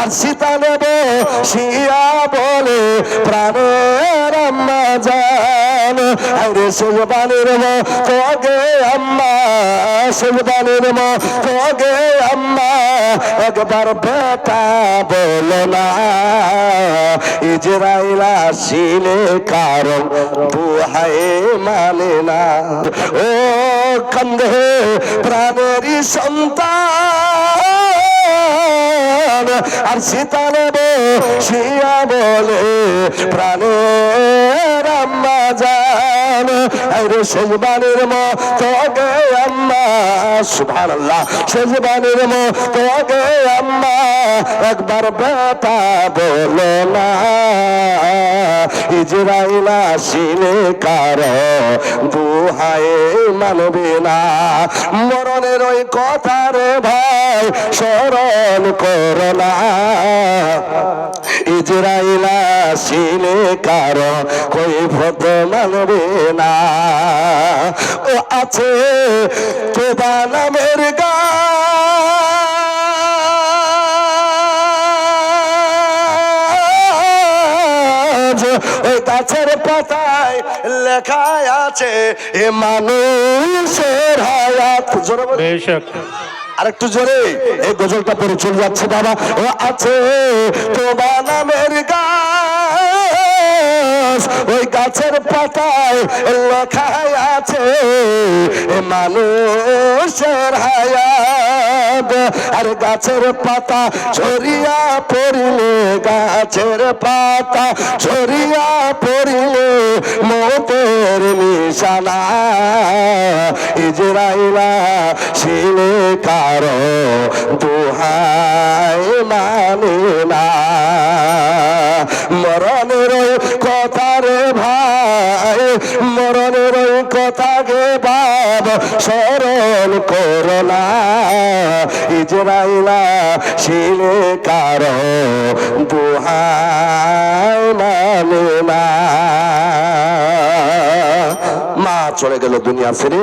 আর সীতা নেব, শিয়া বলে প্রাণের আম্মা জান। আরে সুলবানের মো, তোগে আম্মা সুলবানের মো, তোগে আম্মা। একবার বেটা বলো না, ইজরাইল আসিলে কারণ বুহায়ে মানে না। ও কন্ধে প্রাণেরই সন্তান। আর সীতা নেব শিয়া বলে প্রাণের আম্মা জান। আরে সেজবানের মতো গে আম্মা, সুবহানাল্লাহ, সেজবানের মতো গে আম্মা, একবার বেটা বলো না। ইজরাইল আসিলে কার দুহায়ে মানবে না। মরণের ওই কথা রে ভাই, স্মরণ করো না। ইজরাইল আসিলে কার কই ভদ্র মানবে না। ও আছে তোবা নামের ওই গাছের পাতায় লেখা আছে এ মানুষের হায়াত। জোরে বলো। বেশক আরেকটু জোরে। এই গজলটা পরে চলে যাচ্ছে বাবা। ও আছে তোমার নামের গাছ ওই গাছের পাতায় লেখা আছে এ মানুষের হায়াত। আর গাছের পাতা ছড়িয়া পড়িলে, গাছের পাতা ছড়িয়া পড়িলে মতের নিশানা। ইজরাইলা শিলে কারও দুহাই মানে না। মরণের কথা রে ভাই, মরণের গে বাব স্মরণ করো না। ইজরাইলা শিলে কারও দুহাই মা চলে গেল দুনিয়া ছেড়ে